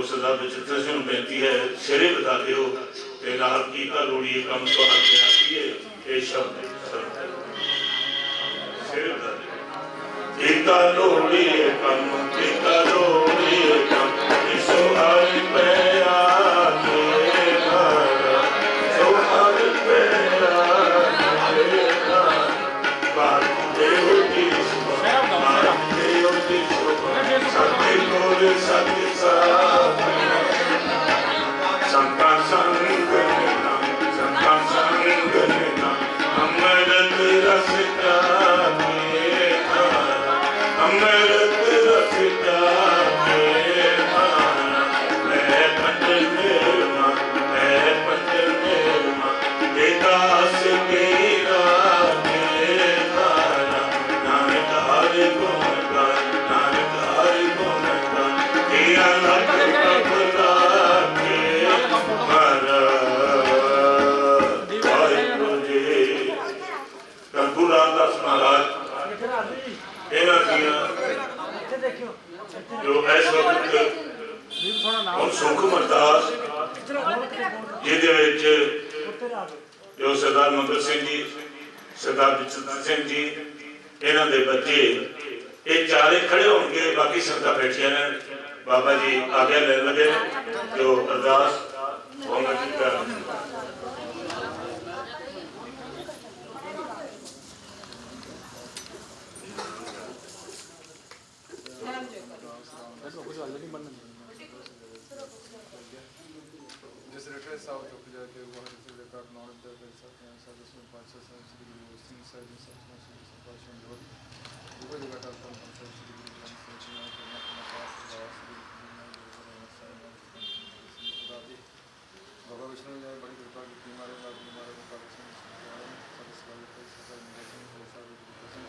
ਜੋ ਸਦਾ ਵਿੱਚ ਤੁਸੀਂ ਨੂੰ ਬੇਨਤੀ ਹੈ ਸਿਰੇ ਬਤਾ ਦਿਓ ਤੇ ਨਾਲ ਕੀਤਾ ਲੋੜੀਏ ਕੰਮ ਤੋਂ ਹੱਥ ਆਈਏ ਇਹ ਸ਼ਬਦ ਸ਼ਬਦ ਸਿਰੇ ਬਤਾ ਦਿਓ ਕੀਤਾ ਲੋੜੀਏ ਕੰਮ ਕੀਤਾ ਲੋੜੀਏ ਸਰਦਾਰ ਜਸਵੰਤ ਸਿੰਘ ਜੀ, ਇਹਨਾਂ ਦੇ ਬੱਚੇ, ਇਹ ਚਾਰੇ ਖੜੇ ਹੋਣਗੇ, ਬਾਕੀ ਸੰਗਤਾਂ ਬੈਠੀਆਂ ਨੇ। ਬਾਬਾ ਜੀ ਆਗਿਆ ਲੈਣ ਲੱਗੇ ਜੋ ਅਰਦਾਸ ਹੋਣਾ ਕੀਤਾ ਜਿਸ ਰਟੇ ਸਾਹਿਬ ਚੁੱਕ ਜਾ ਕੇ ਉਹ ਜਿਸ ਦੇ ਕਰ ਨਾਮ ਦੇ ਸਕਦੇ ਹਾਂ ਸਭ ਇਸ ਪੰਜ ਸੌ ਸ੍ਰੀ ਗੁਰੂ ਸਿੰਘ ਸਾਹਿਬ ਜੀ ਸਭ ਤੋਂ ਸ੍ਰੀ ਸਪਾਸ਼ਨ ਜੋੜ ਉਹ ਜਗ੍ਹਾ ਦਾ ਤਾਂ ਸ੍ਰੀ ਗੁਰੂ ਗ੍ਰੰਥ ਸਾਹਿਬ ਜੀ ਨਾਲ ਕਰਨਾ ਕਰਨਾ ਪਾਸ ਦਾ ਸ੍ਰੀ ਗੁਰੂ ਗ੍ਰੰਥ ਸਾਹਿਬ ਜੀ ਦਾਦੀ ਬਾਬਾ ਵਿਸ਼ਨੂੰ ਜੀ ਨੇ ਬੜੀ ਕਿਰਪਾ ਕੀਤੀ ਮਾਰੇ ਨਾਲ ਮਾਰੇ ਨੂੰ ਕਰ ਸਿੰਘ ਸਭ ਸਵਾਲ ਤੇ ਸਭ ਮਿਲੇ ਸਿੰਘ ਹੋ ਸਾਹਿਬ ਜੀ ਸਿੰਘ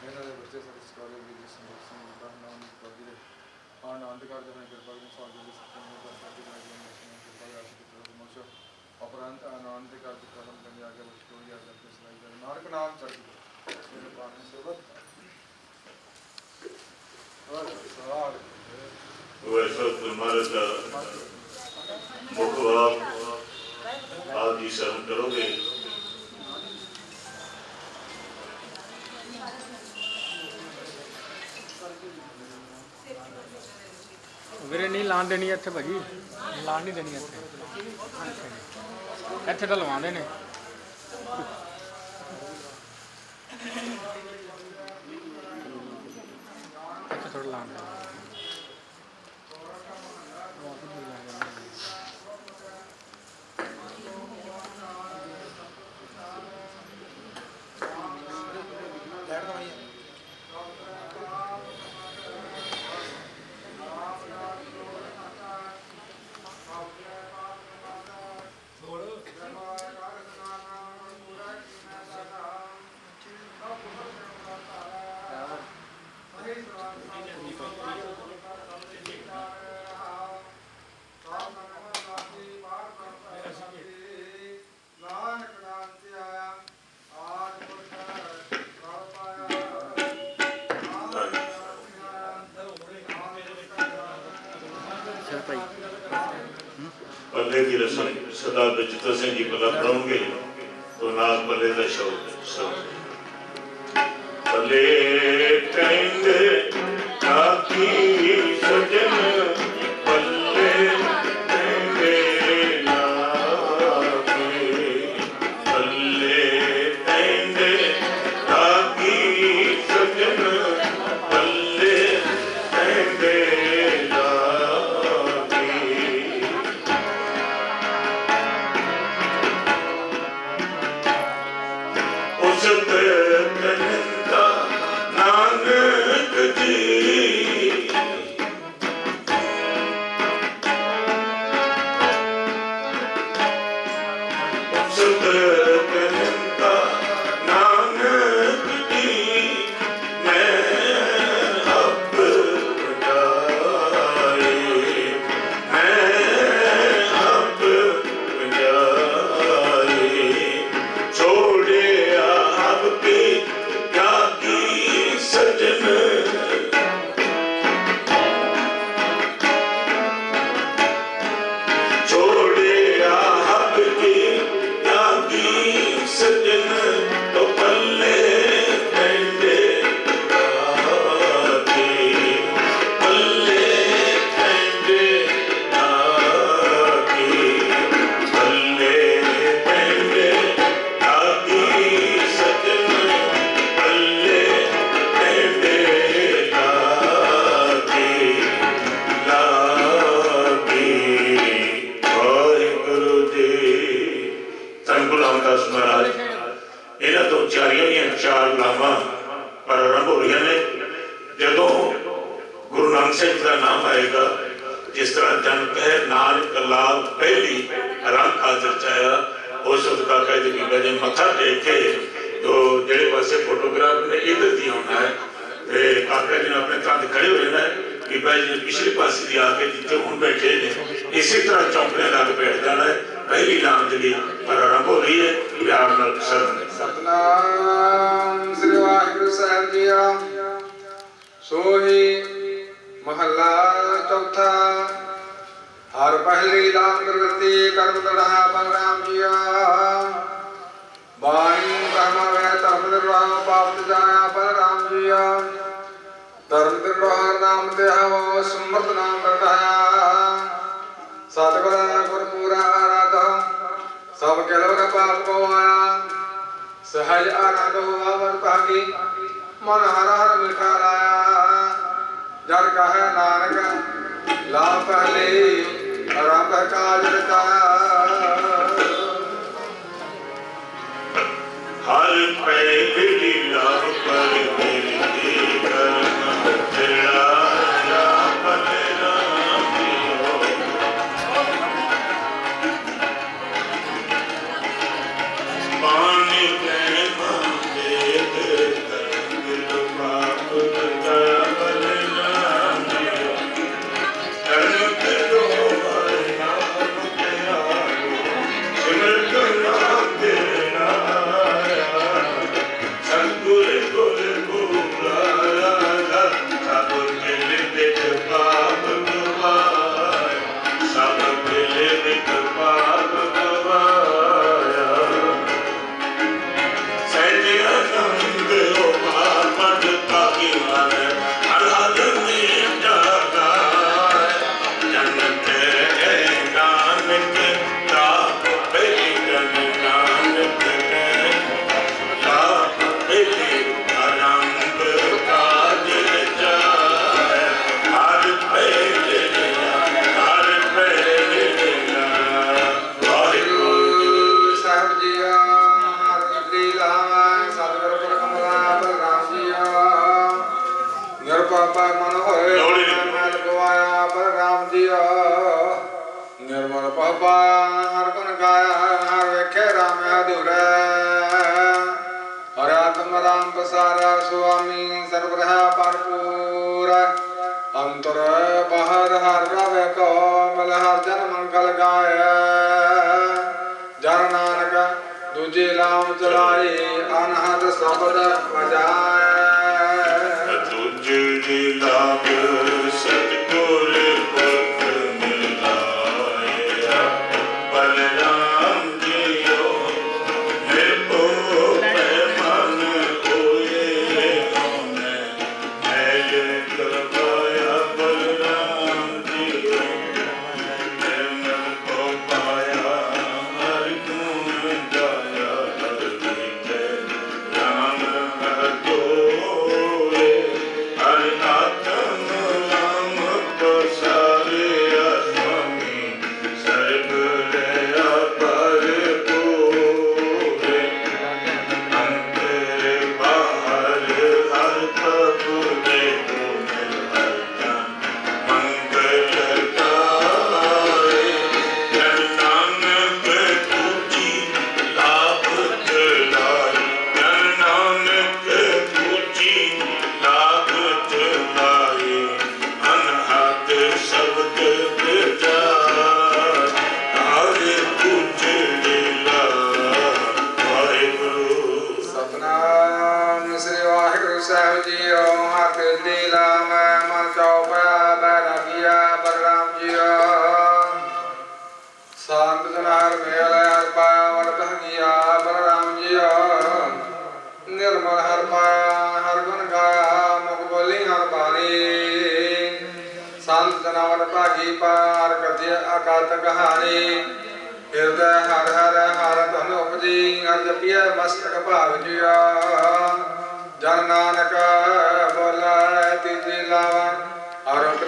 ਇਹਨਾਂ ਦੇ ਬੱਚੇ ਸਭ ਸਵਾਲ ਵੀ ਜਿਸ ਨੂੰ ਸਿੰਘ ਦਾ ਨਾਮ ਪ੍ਰਭੂ ਦੇ ਆਨੰਦ ਕਰਦੇ ਦੇ ਉਪਰੰਤ ਆਨੰਦ ਦੇ ਕਰਦੇ ਕਰਮ ਕੰਦੇ ਆਗੇ ਵਿੱਚ ਕੋਈ ਆ ਕਰਕੇ ਸਲਾਈ ਕਰ ਨਾਨਕ ਨਾਮ ਚੜ੍ਹਦੀ ਮੇਰੇ ਪਾਣੀ ਸਵਾਲ। ਵੈਸਾ ਤੁਮਾਰਾ ਦਾ ਮੁਖ ਬਾਪ ਆਪ ਜੀ ਸ਼ਰਨ ਕਰੋਗੇ। ਵੀਰੇ ਨਹੀਂ ਲਾਣ ਦੇਣੀ ਇੱਥੇ ਭਾਜੀ। ਲਾਣ ਨਹੀਂ ਦੇਣੀ ਇੱਥੇ। ਇੱਥੇ ਤਾਂ ਲਵਾਉਂਦੇ ਨੇ। ਰਸਮ ਸਦਾ ਵਿੱਚ ਜੀ ਪੱਲਾ ਪੜਾਉਂਗੇ ਤੋਂ ਨਾਲ ਪੱਲੇ ਦਾ ਸ਼ੌਕ ਕਲਾਵਾਂ ਪ੍ਰਾਰੰਭ ਹੋ ਰਹੀਆਂ ਨੇ ਜਦੋਂ ਗੁਰੂ ਨਾਨਕ ਸਾਹਿਬ ਦਾ ਨਾਮ ਆਏਗਾ, ਜਿਸ ਤਰ੍ਹਾਂ ਜਨ ਕਹਿ ਨਾਨਕ ਲਾਲ ਪਹਿਲੀ ਰੰਗ ਹਾਜ਼ਰ ਚਾਇਆ ਉਸ ਸਦਕਾ ਕਹਿੰਦੇ ਕਿ ਬਜੇ ਮੱਥਾ ਟੇਕ ਕੇ ਜੋ ਜਿਹੜੇ ਪਾਸੇ ਫੋਟੋਗ੍ਰਾਫ ਨੇ ਇਧਰ ਦੀ ਆਉਣਾ ਹੈ। ਤੇ ਕਾਕਾ ਜੀ ਨੇ ਆਪਣੇ ਕੰਧ ਖੜੇ ਹੋ ਜਾਣਾ ਹੈ ਕਿ ਬਾਈ ਜੀ ਪਿਛਲੇ ਪਾਸੇ ਦੀ ਆ ਕੇ ਜਿੱਥੇ ਹੁਣ ਬੈਠੇ ਨੇ, ਇਸੇ ਤਰ੍ਹਾਂ ਚੌਂਕੜੇ ਲੱਗ ਬੈਠ ਜਾਣਾ ਹੈ। ਪਹਿਲੀ ਨਾਮ ਜਿਹੜੀ ਪ੍ਰਾਰੰਭ ਹੋ ਰਹੀ ਹੈ, ਪਿਆਰ ਨਾਲ ਸ਼ਰਨ ਸਤਨਾਮ, ਸ੍ਰੀ ਵਾਹਿਗੁਰੂ ਸਾਹਿਬ ਜੀਓ ਸੋਹੀ ਮਹੱਲਾ ਚੌਥਾ। ਹਰ ਪਹਿਲੀ ਦਾਨ ਗੁਰਗਤੀ ਕਰਮ ਦੜਾ ਬਲਰਾਮ ਜੀਆ। ਬਾਣੀ ਕਰਮ ਵੇ ਧਰਮ ਦਰਵਾ ਪਾਪ ਜਾਇਆ ਬਲਰਾਮ ਜੀਆ। ਧਰਮ ਦਰਵਾ ਨਾਮ ਤੇ ਹਵ ਸੁਮਤ ਨਾਮ ਕਰਦਾ ਸਤਿਗੁਰ ਗੁਰਪੂਰਾ ਆਰਾਧਾ ਸਭ ਕੇ ਲੋਕ ਪਾਪ ਕੋ ਆਇਆ। ਸਹਜ ਆਨੰਦ ਹੋਆ ਵਰ ਭਾਗੀ, ਮਨ ਹਰ ਹਰ ਮਿਠਾ ਲਾਇਆ। ਜਨ ਕਹੈ ਨਾਨਕ ਲਾ ਪਹਿਲੇ, ਆਰੰਭ ਕਾਜ ਰਚਾਇਆ। ਹਰ ਪਹਿਲੀ ਲਾਭ ਪਰ ਮੇਰੀ ਕਰਮ ਤੇਰਾ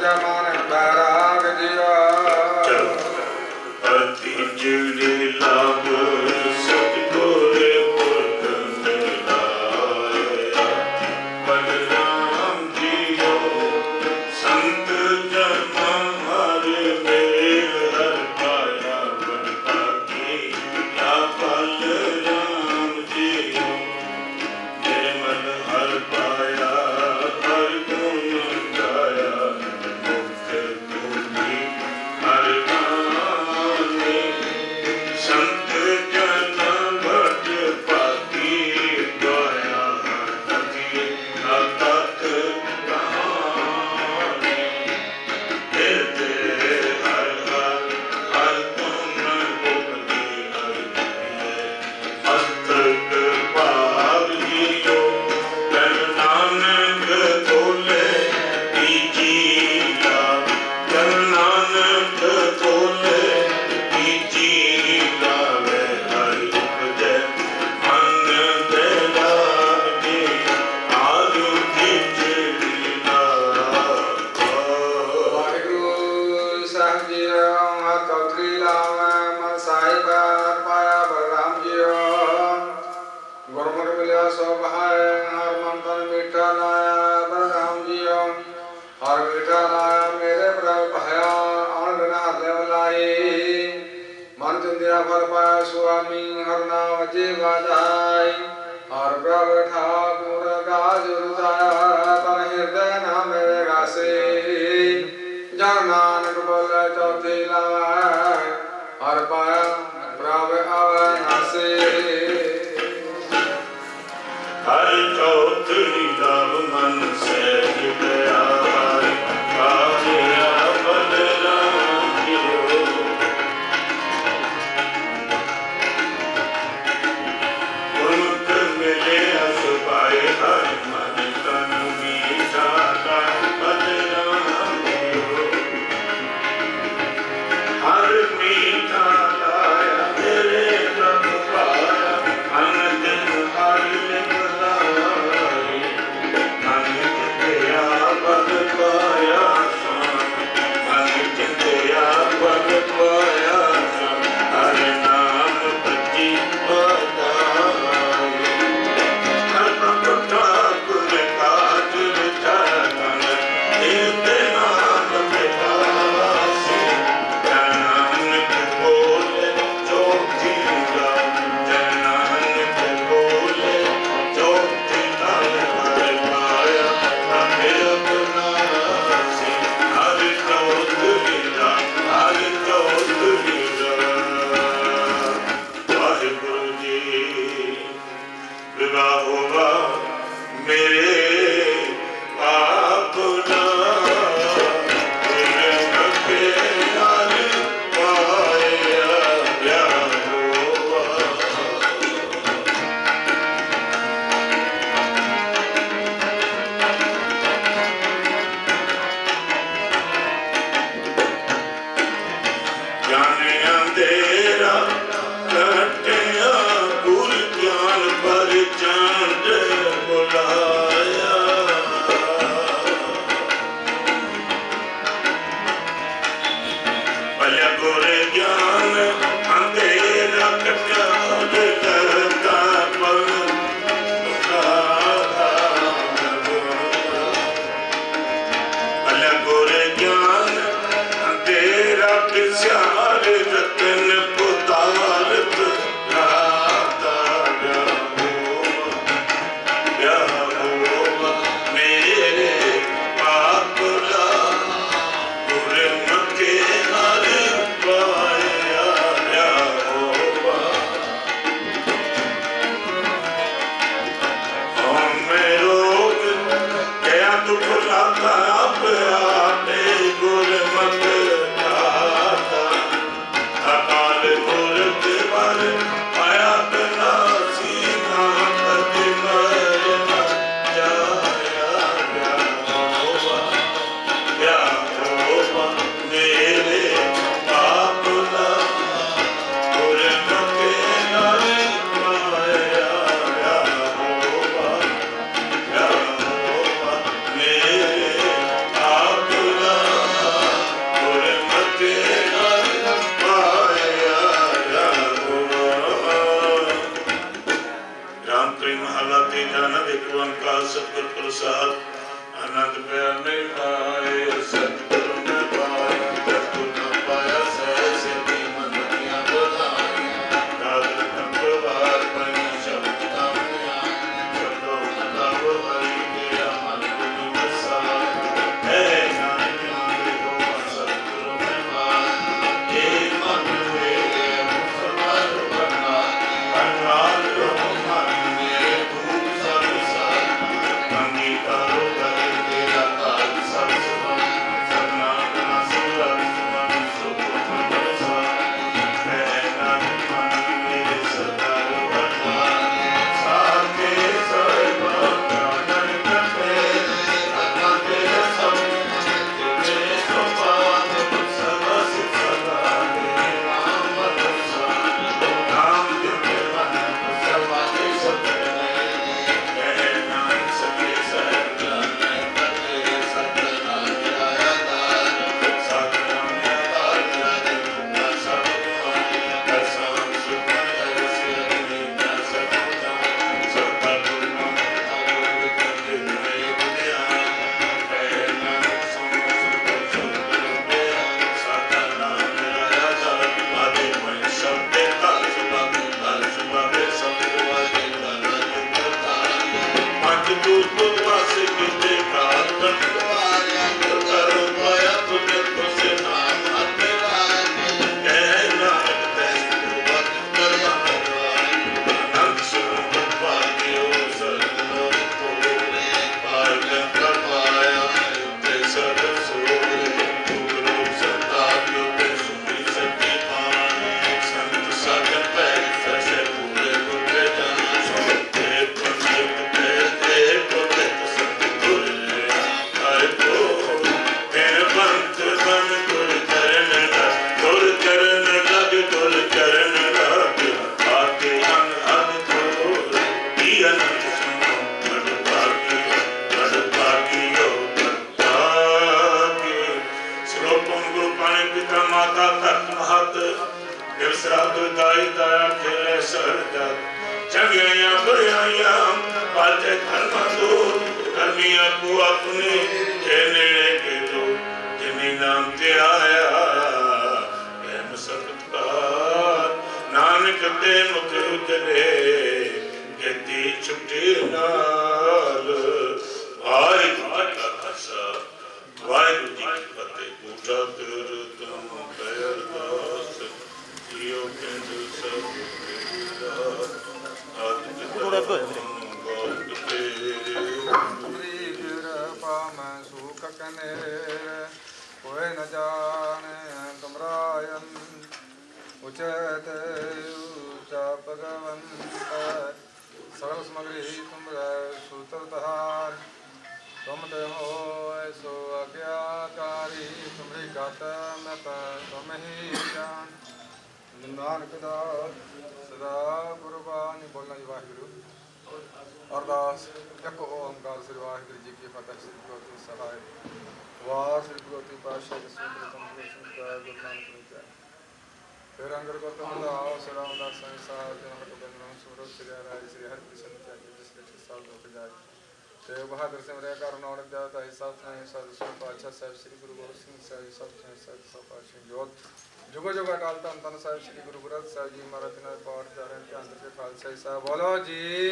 ਹਰ ਉਪਜਾ ਮਾਨ ਬੈਰਾਗ ਜਿਆ ਚਲੋ ਅਤੀ ਹਰ ਨਾਮ ਜੀ ਵਧਾਈ ਹਰ ਪ੍ਰਭ ਠਾਕੁਰ ਗਾਜੁਰ ਤਾਇਆ ਤਨ ਹਿਰਦੈ ਨਾਮ ਵਿਗਾਸੇ ਜਨ ਨਾਨਕ ਬੋਲੇ ਚੌਥੀ ਲਾਵੈ ਹਰ ਪਾਇਆ ਪ੍ਰਭ ਆਵੈ ਨਾਸੇ। ਹਰਿ ਚੌਥੀ Russia. ਸੰਸਾਰ ਜਨ ਹਟ ਸੁਰਤ ਸ੍ਰੀ ਰਾਜ ਸ੍ਰੀ ਹਰਿ ਕ੍ਰਿਸ਼ਨ ਜਿਸ ਵਿੱਚ ਸਾਲ ਹੋ ਜਾਏ ਤੇ ਬਹਾਦਰ ਸਿੰਘ ਰਿਆ ਕਰ ਨਾਨਕ ਦਾ ਤਾਈ ਸਾਹਿਬ ਨੇ ਸਾਧ ਸੁਰ ਪਾਤਸ਼ਾਹ ਸਾਹਿਬ ਸ੍ਰੀ ਗੁਰੂ ਗੋਬਿੰਦ ਸਿੰਘ ਸਾਹਿਬ ਸਭ ਨੇ ਸਾਹਿਬ ਸਭ ਪਾਤਸ਼ਾਹ ਜੋਤ ਜੁਗੋ ਜੁਗ ਅਕਾਲ ਧੰਨ ਧੰਨ ਸਾਹਿਬ ਸ੍ਰੀ ਗੁਰੂ ਗ੍ਰੰਥ ਸਾਹਿਬ ਜੀ ਮਹਾਰਾਜ ਨਾਲ ਪਾਠ ਕਰ ਰਹੇ ਧਿਆਨ ਦੇ ਖਾਲਸਾ ਸਾਹਿਬ ਬੋਲੋ ਜੀ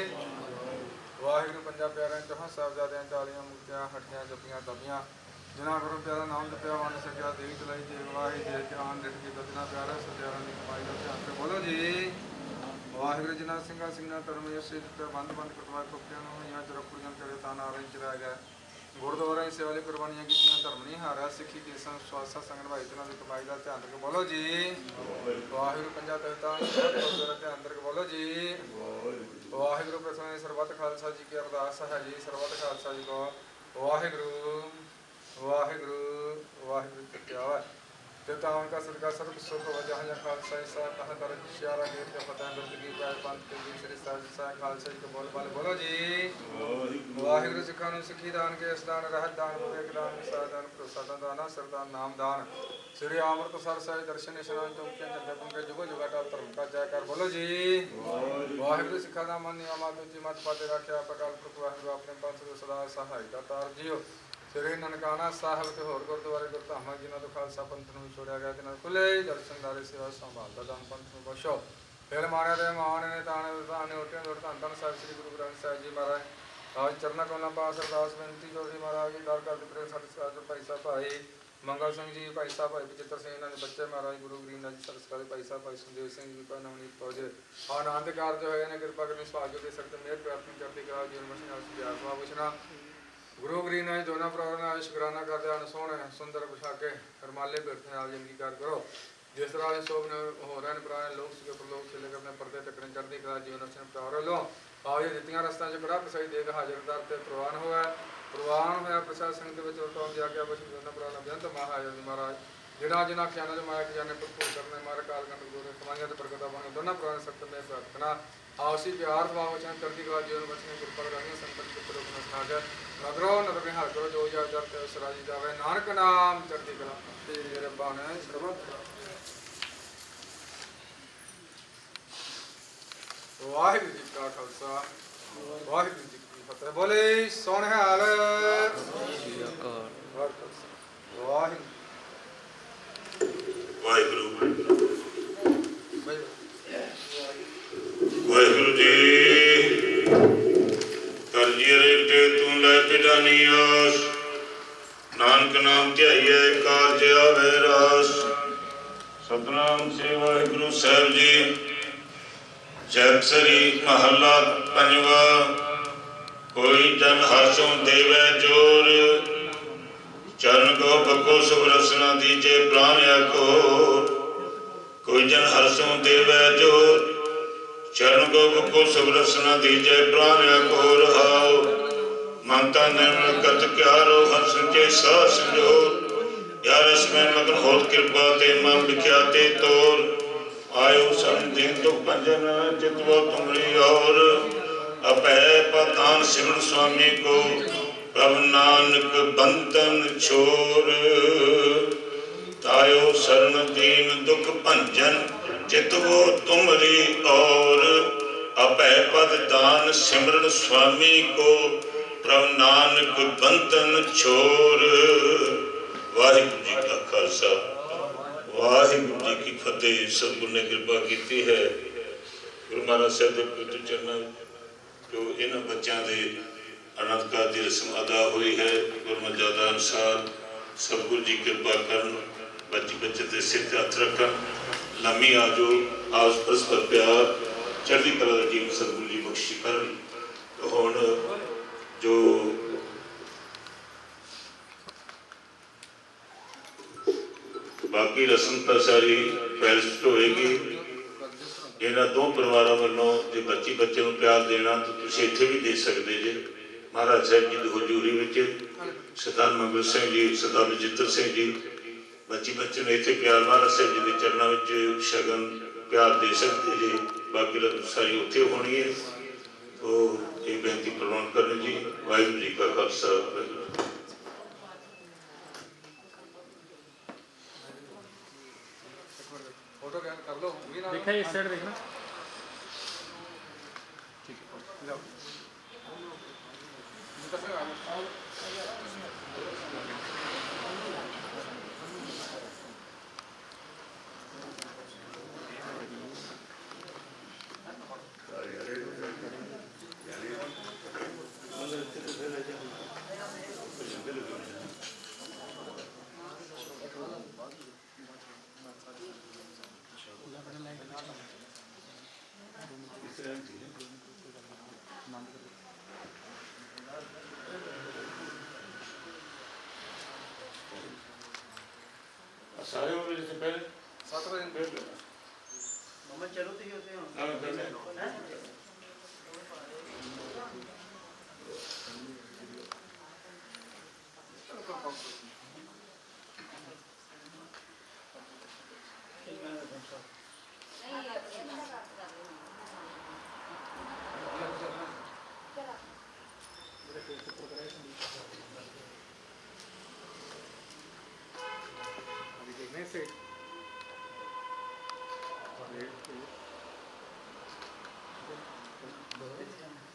ਵਾਹਿਗੁਰੂ ਪੰਜਾ ਪਿਆਰਿਆਂ ਚੌਹਾਂ ਸਾਹਿਬਜ਼ਾਦਿਆਂ ਚਾਲੀਆਂ ਮੁਕਤੀਆਂ ਹੱਟੀਆਂ ਜਪੀਆਂ ਦਬੀਆਂ ਜਿਨ੍ਹਾਂ ਗੁਰੂ ਪਿਆਰਾ ਨਾਮ ਜਪਿਆ ਵੰਡ ਸਕਿਆ ਦੇਵੀ ਚਲਾਈ ਜੇ ਵਾਹਿ ਜੇ ਧਿਆਨ ਦਿੱਤ ਕੀ ਪਿਆਰਾ ਸਤਿਆਰਾਂ ਦੀ ਕਮਾਈ ਦਾ ਧਿਆਨ ਤੇ ਬੋਲੋ ਜੀ ਵਾਹਿਗੁਰੂ ਜਿਨ੍ਹਾਂ ਸਿੰਘਾਂ ਸਿੰਘਾਂ ਧਰਮ ਯਸੇ ਦਿੱਤੇ ਬੰਦ ਬੰਦ ਕੁਟਵਾ ਕੁੱਤਿਆਂ ਨੂੰ ਜਾਂ ਚਰਪੁਰੀਆਂ ਕਰੇ ਤਾਂ ਨਾਰੇ ਚਲਾ ਗਿਆ। ਗੁਰਦੁਆਰਾ ਦੀ ਸੇਵਾ ਲਈ ਕੁਰਬਾਨੀਆਂ ਕੀਤੀਆਂ, ਧਰਮ ਨਹੀਂ ਹਾਰਿਆ, ਸਿੱਖੀ ਕੇਸਾਂ, ਸਵਾਸਾ ਸੰਗਨ ਭਾਈ ਜਨਾਂ ਦੀ ਕਮਾਈ ਦਾ ਧਿਆਨ ਰੱਖੋ। ਬੋਲੋ ਜੀ। ਵਾਹਿਗੁਰੂ ਪੰਜਾ ਤਖਤਾਂ ਗੁਰਦੁਆਰਾ ਧਿਆਨ ਰੱਖੋ। ਬੋਲੋ ਜੀ। ਵਾਹਿਗੁਰੂ ਪ੍ਰਸੰਨ ਸਰਬੱਤ ਖਾਲਸਾ ਜੀ ਕੀ ਅਰਦਾਸ ਹੈ ਜੀ, ਸਰਬੱਤ ਖਾਲਸਾ ਜੀ ਕੋ ਵਾਹਿਗੁਰੂ ਵਾਹਿਗੁਰੂ ਵਾਹਿਗੁਰੂ ਜੀ ਕੀ ਤੇ ਤਾਂ ਉਨਕਾ ਸਦਕਾ ਸਰਬ ਸੁਖ ਹੋ ਜਹਾਂ ਖਾਲਸਾ ਇਸਾ ਕਹਾਂ ਕਰ ਸ਼ਿਆਰਾ ਗੇਰ ਕੇ ਫਤਿਹ ਗੁਰਦਗੀ ਪਾਇ ਪੰਥ ਕੇ ਜੀ ਸ੍ਰੀ ਸਾਹਿਬ ਸਾਹਿਬ ਖਾਲਸਾ ਜੀ ਕੋ ਬੋਲ ਬਾਲੇ ਬੋਲੋ ਜੀ। ਵਾਹਿਗੁਰੂ। ਸਿੱਖਾਂ ਨੂੰ ਸਿੱਖੀ ਦਾਨ ਕੇ ਦਾਨ ਰਹਿਤ ਦਾਨ ਵਿਵੇਕ ਦਾਨ ਵਿਸਾਰ ਦਾਨ ਭਰੋਸਾ ਦਾਨ ਦਾਨਾ ਸਰਦਾਨ ਨਾਮ ਦਾਨ। ਸ੍ਰੀ ਅੰਮ੍ਰਿਤਸਰ ਸਾਹਿਬ ਦਰਸ਼ਨ ਇਸ਼ਨਾਨ ਤੋਂ ਕੇ ਜੰਦੇ ਪੁੰਕੇ ਜੁਗੋ ਜੁਗਾਟਾ ਧਰਮ ਕਾ ਜੈ ਕਰ ਬੋਲੋ ਜੀ। ਵਾਹਿਗੁਰੂ। ਸਿੱਖਾਂ ਦਾ ਮਨ ਨਿਯਮਾਂ ਤੋਂ ਜੀ ਮਤ ਪਾਤੇ ਰੱਖਿਆ ਪ੍ਰਕਾਲ ਪੁਰਖ ਵਾਹਿਗੁਰੂ ਆਪਣੇ ਪੰਥ ਦੇ ਸਦਾ ਸਹਾਇਤਾ ਤਾਰ ਜੀਓ ਸ੍ਰੀ ਨਨਕਾਣਾ ਸਾਹਿਬ ਤੇ ਹੋਰ ਗੁਰਦੁਆਰੇ ਗੁਰਧਾਮਾਂ ਜਿਨ੍ਹਾਂ ਤੋਂ ਖਾਲਸਾ ਪੰਥ ਨੂੰ ਛੋੜਿਆ ਗਿਆ, ਜਿਨ੍ਹਾਂ ਖੁੱਲੇ ਦਰਸ਼ਨ ਦਾਰੇ ਸੇਵਾ ਸੰਭਾਲਦਾ ਦਾਨ ਪੰਥ ਨੂੰ ਬਖਸ਼ੋ। ਫਿਰ ਮਾਣਿਆ ਦੇ ਮਾਣ ਨੇ, ਤਾਣੇ ਤਾਣੇ ਉਠੇ ਦੋੜ ਧੰਨ ਧੰਨ ਸਾਹਿਬ ਸ੍ਰੀ ਗੁਰੂ ਗ੍ਰੰਥ ਸਾਹਿਬ ਜੀ ਮਹਾਰਾਜ। ਆਜ ਚਰਨਾ ਕੋਲਾਂ ਪਾਸ ਅਰਦਾਸ ਬੇਨਤੀ ਜੋੜੀ ਮਹਾਰਾਜ ਜੀ, ਦਰ ਕਰਦੇ ਪ੍ਰੇਮ ਸਾਡੇ ਸਾਧ ਭਾਈ ਸਾਹਿਬ ਭਾਈ ਮੰਗਲ ਸਿੰਘ ਜੀ, ਭਾਈ ਸਾਹਿਬ ਭਾਈ ਬਚਿੱਤਰ ਸਿੰਘ ਇਹਨਾਂ ਦੇ ਬੱਚੇ ਮਹਾਰਾਜ ਗੁਰੂ ਗ੍ਰੀਨ ਜੀ ਸਰਸਕਾਰੀ ਭਾਈ ਸਾਹਿਬ ਭਾਈ ਸੰਦੇਵ ਸਿੰਘ ਜੀ, ਭਾਈ ਨਵਨੀਤ ਫੌਜ ਆਨੰਦ ਕਾਰਜ ਹੋਏ ਨੇ, ਕਿਰਪਾ ਕਰਕੇ ਸਵਾਗਤ ਦੇ ਸਕਦੇ ਮੇਰ ਪ੍ਰਾਰਥਨਾ ਕਰਦੀ ਕਰਾ ਜੀਵਨ ਮਸੀਹ ਨਾਲ ਸੁਭਿਆਰ ਸਮਾਵਸ਼ਨਾ ਗੁਰੂ ਗ੍ਰੀਨ ਜੀ ਦੋਨਾਂ ਪ੍ਰੋਗਰਾਮ ਨਾਲ ਸ਼ੁਕਰਾਨਾ ਕਰਦੇ ਹਨ ਸੋਹਣੇ ਸੁੰਦਰ ਪੁਸ਼ਾਕੇ ਰਮਾਲੇ ਭੇਟੇ ਨਾਲ ਜ਼ਿੰਦਗੀ ਕਾਰ ਕਰੋ। ਜਿਸ ਤਰ੍ਹਾਂ ਦੇ ਸੋਭ ਨੇ ਹੋ ਰਹੇ ਨੇ ਪੁਰਾਣੇ ਲੋਕ ਸਿਕੇ ਪ੍ਰਲੋਕ ਸੇ ਲੈ ਆਪਣੇ ਪਰਦੇ ਤੱਕਣੇ ਚੜ੍ਹਦੀ ਕਲਾ ਜੀਵਨ ਅਸਨ ਪਿਆਰ ਲੋ ਆਓ ਇਹ ਦਿੱਤੀਆਂ ਰਸਤਾਂ 'ਚ ਬੜਾ ਪਸਾਈ ਦੇਖ ਹਾਜ਼ਰਦਾਰ ਤੇ ਪ੍ਰਵਾਨ ਹੋਇਆ। ਪ੍ਰਵਾਨ ਹੋਇਆ, ਪ੍ਰਸਾਦ ਸਿੰਘ ਦੇ ਵਿੱਚ ਉਤੋਂ ਜਾ ਕੇ ਬਸ ਦੋਨਾਂ ਪੁਰਾਣਾ ਬੇਅੰਤ ਮਹਾਰਾਜ ਜੀ, ਮਹਾਰਾਜ। ਜਿਹੜਾ ਜਿਨ੍ਹਾਂ ਖਿਆਨਾਂ ਦੇ ਮਾਇਆ ਜਾਣੇ ਭਰਪੂਰ ਕਰਨੇ ਮਾਰ ਕਾਲ ਗੰਡ ਗੁਰੂ ਕਮਾਈਆਂ ਤੇ ਬਰਕਤਾਂ ਬਣੇ ਦੋਨਾਂ ਪੁਰਾਣੇ ਸਖਤ ਮੇ ਪ੍ਰਾਰਥਨਾ। ਆਉਸੀ ਪਿਆਰ ਭਾਵ ਚੰਨ ਚੜ੍ਹਦੀ ਕਲਾ ਜੀਵਨ ਬਚਨੇ ਕਿਰਪਾ ਕਰਾਂਗੇ ਸੰਪਤ ਕੇ ਪ੍ਰੋਗ ਨਸਾਜ ਨਗਰੋ ਨਦਰ ਨਿਹਾਲ ਕਰੋ, ਜੋ ਜਾ ਜਰ ਤੇ ਸਰਾਜੀ ਜਾਵੇ। ਨਾਨਕ ਨਾਮ ਚੜ੍ਹਦੀ ਕਲਾ ਤੇ ਮੇਰੇ ਬਾਣੇ ਸਰਬਤ ਵਾਹਿਗੁਰੂ ਜੀ ਕਾ ਖਾਲਸਾ, ਵਾਹਿਗੁਰੂ ਜੀ ਕੀ ਫਤਿਹ। ਬੋਲੇ ਸੋਹਣੇ ਵਾਹਿਗੁਰੂ ਵਾਹਿਗੁਰੂ ਵਾਹਿਗੁਰੂ ਜੀ ਕਰਜੀਰੇ ਤੇ ਤੂੰ ਲੈ ਪਿਡਾਨੀ ਆਸ ਨਾਨਕ ਨਾਮ ਧਿਆਈਏ ਕਾਰਜ ਆਵੇ ਰਾਸ। ਸਤਨਾਮ ਸ੍ਰੀ ਵਾਹਿਗੁਰੂ ਸਾਹਿਬ ਜੀ। ਜਪਸਰੀ ਮਹੱਲਾ ਪੰਜਵਾ। ਕੋਈ ਜਨ ਹਰਸੋਂ ਦੇਵੈ ਜੋਰ। ਚਰਨ ਕੋ ਬਕੋ ਸੁਭ ਰਸਨਾ ਦੀਜੇ ਪ੍ਰਾਨ ਆਕੋ ਕੋਈ ਜਨ ਹਰਸੋਂ ਦੇਵੈ ਚਰਨ ਕੋ ਬਕੋ ਸੁਭ ਰਸਨਾ ਦੀਜੇ ਪ੍ਰਾਨ ਆਕੋ ਰਹਾਉ ਨਿਰਮਲ ਕਤ ਕਿਆਰੋ ਹਰ ਸੰਚੇ ਸਾ ਸੰਜੋਰ ਯਾਰ ਇਸ ਮੈਂ ਮਗਨ ਹੋਤ ਕਿਰਪਾ ਤੇ ਮਨ ਲਿਖਿਆ ਤੇ ਤੋਰ। ਆਇਓ ਸੰਦਿਨ ਤੋਂ ਪੰਜਨ ਚਿਤਵੋ ਤੁਮਰੀ ਔਰ। ਅਪੈ ਪਤਾਨ ਸਿਮਰਨ ਸੁਆਮੀ ਕੋ ਪ੍ਰਭ ਨਾਨਕ ਬੰਤਨ ਛੋਰ। ਤਾਇਓ ਸਰਨ ਦੀਨ ਦੁਖ ਭੰਜਨ ਚਿਤਵੋ ਤੁਮਰੀ ਔਰ। ਅਪੈ ਪਦ ਦਾਨ ਸਿਮਰਨ ਸੁਆਮੀ ਕੋ, ਪ੍ਰਭ ਨਾਨਕ ਬੰਤਨ ਛੋਰ। ਵਾਹਿਗੁਰੂ ਜੀ ਕਾ ਖਾਲਸਾ। ਵਾਹਿਗੁਰੂ ਜੀ ਕੀ ਫਤਿਹ ਸਤਿਗੁਰ ਨੇ ਕਿਰਪਾ ਕੀਤੀ ਹੈ। ਗੁਰੂ ਮਹਾਰਾਜ ਸਾਹਿਬ ਦੇ ਪਵਿੱਤਰ ਚਰਨਾਂ ਜੋ ਇਹਨਾਂ ਬੱਚਿਆਂ ਦੇ ਅਨੰਦ ਕਾਰਜ ਦੀ ਰਸਮ ਅਦਾ ਹੋਈ ਹੈ। ਗੁਰਮਰਜ਼ਾਦਾ ਅਨੁਸਾਰ ਸਤਿਗੁਰੂ ਜੀ ਕਿਰਪਾ ਕਰਨ ਬੱਚੀ ਬੱਚੇ ਦੇ ਸਿਰ ਤੇ ਹੱਥ ਰੱਖਣ ਲੰਮੀ ਆਜੋ ਆਸ ਪਰਸਪਰ ਪਿਆਰ, ਚੜ੍ਹਦੀ ਕਲਾ ਦਾ ਜੀਵਨ ਸਤਿਗੁਰੂ ਜੀ ਬਖਸ਼ੀ ਕਰਨ। ਹੁਣ ਜੋ ਬਾਕੀ ਰਸਮ ਤਾਂ ਸਾਰੀ ਪੈਲਸ ਹੋਏਗੀ, ਇਹਨਾਂ ਦੋ ਪਰਿਵਾਰਾਂ ਵੱਲੋਂ ਜੇ ਬੱਚੀ ਬੱਚੇ ਨੂੰ ਪਿਆਰ ਦੇਣਾ, ਤਾਂ ਤੁਸੀਂ ਇੱਥੇ ਵੀ ਦੇ ਸਕਦੇ ਜੇ। ਮਹਾਰਾਜ ਸਾਹਿਬ ਜੀ ਦੀ ਹਜ਼ੂਰੀ ਵਿੱਚ ਸਰਦਾਰ ਮੰਗਲ ਸਿੰਘ ਜੀ, ਸਰਦਾਰ ਬਜਿੱਤਰ ਸਿੰਘ ਜੀ ਬੱਚੀ ਬੱਚੇ ਨੂੰ ਇੱਥੇ ਪਿਆਰ ਮਹਾਰਾਜ ਸਾਹਿਬ ਜੀ ਦੇ ਚਰਨਾਂ ਵਿੱਚ ਸ਼ਗਨ ਪਿਆਰ ਦੇ ਸਕਦੇ ਜੇ ਬਾਕੀ ਰਸਮ ਸਾਰੀ ਉੱਥੇ ਹੋਣੀ ਹੈ। ਉਹ ਇਹ ਬੇਨਤੀ ਪ੍ਰਵਾਨ ਕਰਨ ਜੀ। ਵਾਹਿਗੁਰੂ ਜੀ ਕਾ ਖਾਲਸਾ। ਫੋਟੋ ਕਰ ਲਓ ਵੀ ਨਾ ਦੇਖਿਆ ਇਸ ਸਾਈਡ ਦੇਖਣਾ। ਸਾਰੇ ਹੋ ਗਏ ਜਿੱਥੇ ਪਹਿਲੇ ਸੱਤ ਵਜੇ ਪਹਿਲੇ ਮਮਾ ਚਲੋ ਤੁਸੀਂ ਉੱਥੇ ਹੁਣ ਨਾਲ ਪਹਿਲੇ ਹੈਂ? message. Wait, wait.